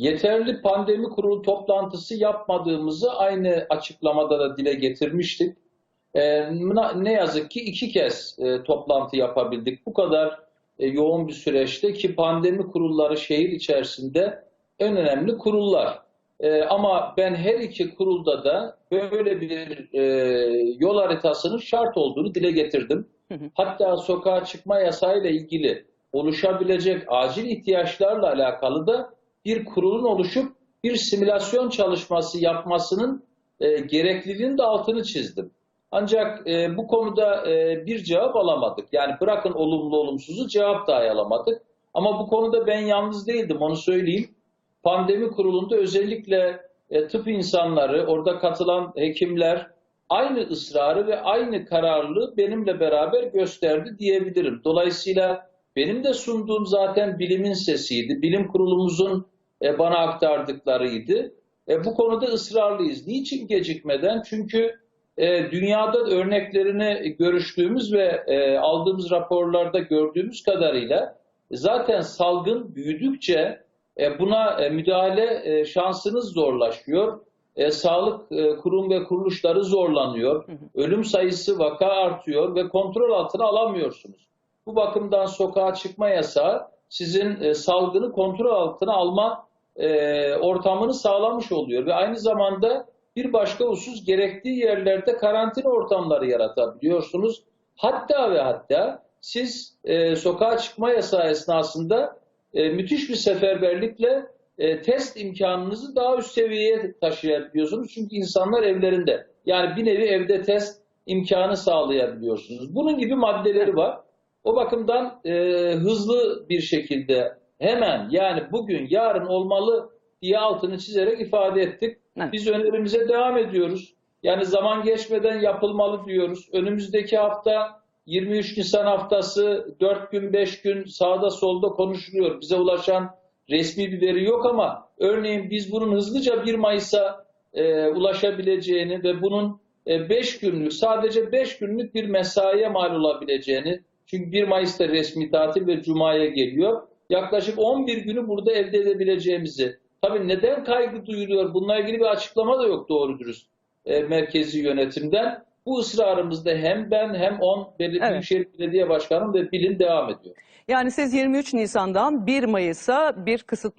yeterli pandemi kurulu toplantısı yapmadığımızı aynı açıklamada da dile getirmiştik. Ee, ne yazık ki iki kez e, toplantı yapabildik. Bu kadar e, yoğun bir süreçte ki pandemi kurulları şehir içerisinde en önemli kurullar. Ee, ama ben her iki kurulda da böyle bir e, yol haritasının şart olduğunu dile getirdim. Hatta sokağa çıkma yasağıyla ilgili oluşabilecek acil ihtiyaçlarla alakalı da bir kurulun oluşup bir simülasyon çalışması yapmasının e, gerekliliğinin de altını çizdim. Ancak e, bu konuda e, bir cevap alamadık. Yani bırakın olumlu olumsuzu cevap dahi alamadık. Ama bu konuda ben yalnız değildim onu söyleyeyim. Pandemi kurulunda özellikle e, tıp insanları, orada katılan hekimler aynı ısrarı ve aynı kararlılığı benimle beraber gösterdi diyebilirim. Dolayısıyla benim de sunduğum zaten bilimin sesiydi. Bilim kurulumuzun e, bana aktardıklarıydı. E, bu konuda ısrarlıyız. Niçin gecikmeden? Çünkü e, dünyada örneklerini görüştüğümüz ve e, aldığımız raporlarda gördüğümüz kadarıyla zaten salgın büyüdükçe e, buna e, müdahale e, şansınız zorlaşıyor. E, sağlık e, kurum ve kuruluşları zorlanıyor. Ölüm sayısı vaka artıyor ve kontrol altına alamıyorsunuz. Bu bakımdan sokağa çıkma yasağı sizin e, salgını kontrol altına alma e, ortamını sağlamış oluyor ve aynı zamanda bir başka husus gerektiği yerlerde karantina ortamları yaratabiliyorsunuz. Hatta ve hatta siz e, sokağa çıkma yasağı esnasında e, müthiş bir seferberlikle e, test imkanınızı daha üst seviyeye taşıyabiliyorsunuz. Çünkü insanlar evlerinde. Yani bir nevi evde test imkanı sağlayabiliyorsunuz. Bunun gibi maddeleri var. O bakımdan e, hızlı bir şekilde hemen yani bugün yarın olmalı diye altını çizerek ifade ettik. Evet. Biz önerimize devam ediyoruz. Yani zaman geçmeden yapılmalı diyoruz. Önümüzdeki hafta 23 Nisan haftası 4 gün 5 gün sağda solda konuşuluyor. Bize ulaşan resmi bir veri yok ama örneğin biz bunun hızlıca 1 Mayıs'a e, ulaşabileceğini ve bunun 5 günlük sadece 5 günlük bir mesaiye mal olabileceğini çünkü 1 Mayıs'ta resmi tatil ve Cuma'ya geliyor. Yaklaşık 11 günü burada elde edebileceğimizi. Tabii neden kaygı duyuluyor? Bununla ilgili bir açıklama da yok doğru dürüst e, merkezi yönetimden. Bu ısrarımızda hem ben hem on Bel- Evet. Büyükşehir Belediye Başkanım ve bilin devam ediyor. Yani siz 23 Nisan'dan 1 Mayıs'a bir kısıtlı